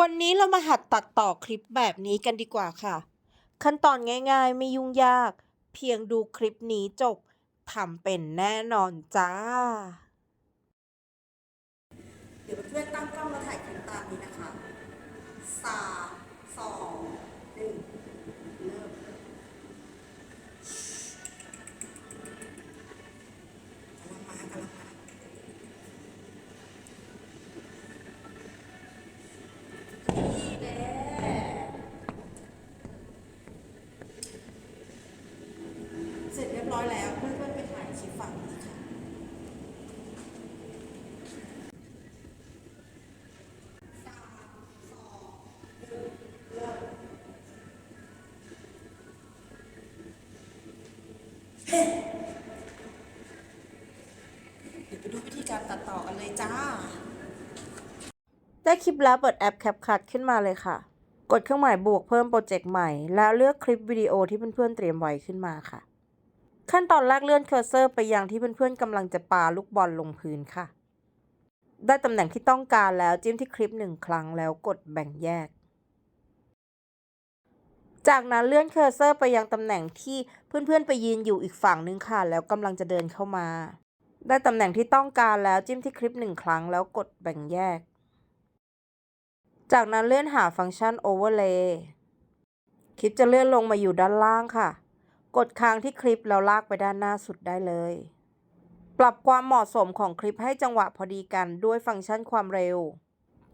วันนี้เรามาหัดตัดต่อคลิปแบบนี้กันดีกว่าค่ะ ขั้นตอนง่ายๆไม่ยุ่งยาก เพียงดูคลิปนี้จบทำเป็นแน่นอนจ้า เดี๋ยวเพื่อนตั้งกล้องมาถ่ายคลิปตามนี้นะคะสามสองหนึ่งเริ่มกำลังมากำลังมา นี่แน่เส เรียบร้อยแล้ว เพื่อนๆไปถ่ายคลิปฝั่งนี้ค่ะเดี๋ยวไปดูวิธีการตัดต่อกันเลยจ้า ได้คลิปแล้วเปิดแอป CapCut ขึ้นมาเลยค่ะ กดเครื่องหมายบวกเพิ่มโปรเจกต์ใหม่ แล้วเลือกคลิปวิดีโอที่เพื่อนๆเตรียมไว้ขึ้นมาค่ะ ขั้นตอนแรกเลื่อนเคอร์เซอร์ไปยังที่เพื่อนๆกำลังจะปาลูกบอลลงพื้นค่ะ ได้ตำแหน่งที่ต้องการแล้วจิ้มที่คลิปหนึ่งครั้งแล้วกดแบ่งแยก จากนั้นเลื่อนเคอร์เซอร์ไปยังตำแหน่งที่เพื่อนๆไปยืนอยู่อีกฝั่งนึงค่ะ แล้วกำลังจะเดินเข้ามา ได้ตำแหน่งที่ต้องการแล้วจิ้มที่คลิปหนึ่งครั้งแล้วกดแบ่งแยก จากนั้นเลื่อนหาฟังก์ชัน Overlay คลิปจะเลื่อนลงมาอยู่ด้านล่างค่ะ กดค้างที่คลิปแล้วลากไปด้านหน้าสุดได้เลย ปรับความเหมาะสมของคลิปให้จังหวะพอดีกันด้วยฟังก์ชันความเร็ว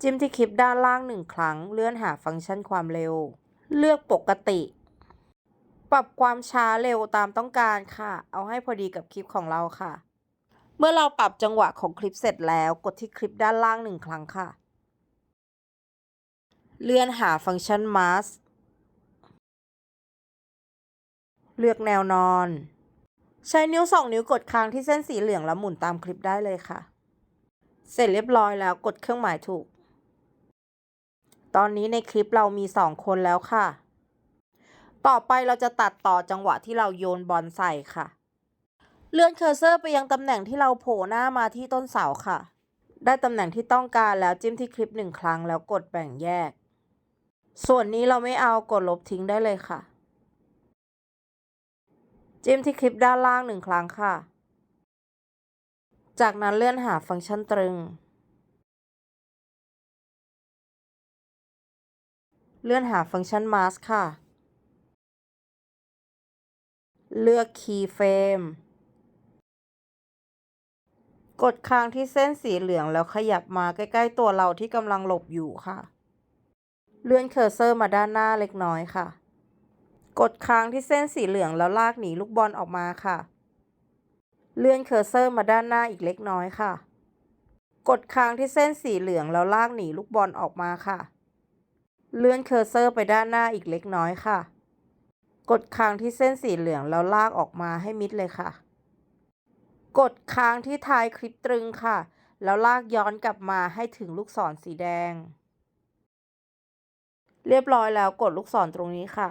จิ้มที่คลิปด้านล่างหนึ่งครั้ง เลื่อนหาฟังก์ชันความเร็ว เลือกปกติ ปรับความช้าเร็วตามต้องการค่ะ เอาให้พอดีกับคลิปของเราค่ะ เมื่อเราปรับจังหวะของคลิปเสร็จแล้วกดที่คลิปด้านล่างหนึ่งครั้งค่ะ เลื่อนหาฟังก์ชัน mask เลือกแนวนอน ใช้นิ้วสองนิ้วกดค้างที่เส้นสีเหลืองแล้วหมุนตามคลิปได้เลยค่ะ เสร็จเรียบร้อยแล้วกดเครื่องหมายถูก ตอนนี้ในคลิปเรามีสองคนแล้วค่ะ ต่อไปเราจะตัดต่อจังหวะที่เราโยนบอลใส่ค่ะ เลื่อนเคอร์เซอร์ไปยังตำแหน่งที่เราโผล่หน้ามาที่ต้นเสาค่ะ ได้ตำแหน่งที่ต้องการแล้วจิ้มที่คลิปหนึ่งครั้งแล้วกดแบ่งแยก ส่วนนี้เราไม่เอากดลบทิ้งได้เลยค่ะ จิ้มที่คลิปด้านล่างหนึ่งครั้งค่ะ จากนั้นเลื่อนหาฟังก์ชันตรึง เลื่อนหาฟังก์ชัน mask ค่ะ เลือก keyframe กดค้างที่เส้นสีเหลืองแล้วขยับมาใกล้ ๆ ตัวเราที่กำลังหลบอยู่ค่ะ เลื่อนเคอร์เซอร์มาด้านหน้าเล็กน้อยค่ะ กดค้างที่เส้นสีเหลืองแล้วลากหนีลูกบอลออกมาค่ะ เลื่อนเคอร์เซอร์มาด้านหน้าอีกเล็กน้อยค่ะ กดค้างที่เส้นสีเหลืองแล้วลากหนีลูกบอลออกมาค่ะ เลื่อนเคอร์เซอร์ไปด้านหน้าอีกเล็กน้อยค่ะ กดค้างที่เส้นสีเหลืองแล้วลากออกมาให้มิดเลยค่ะ กดค้างที่ท้ายคลิปตรึงค่ะ แล้วลากย้อนกลับมาให้ถึงลูกศรสีแดง เรียบร้อยแล้วกดลูกศรตรงนี้ค่ะ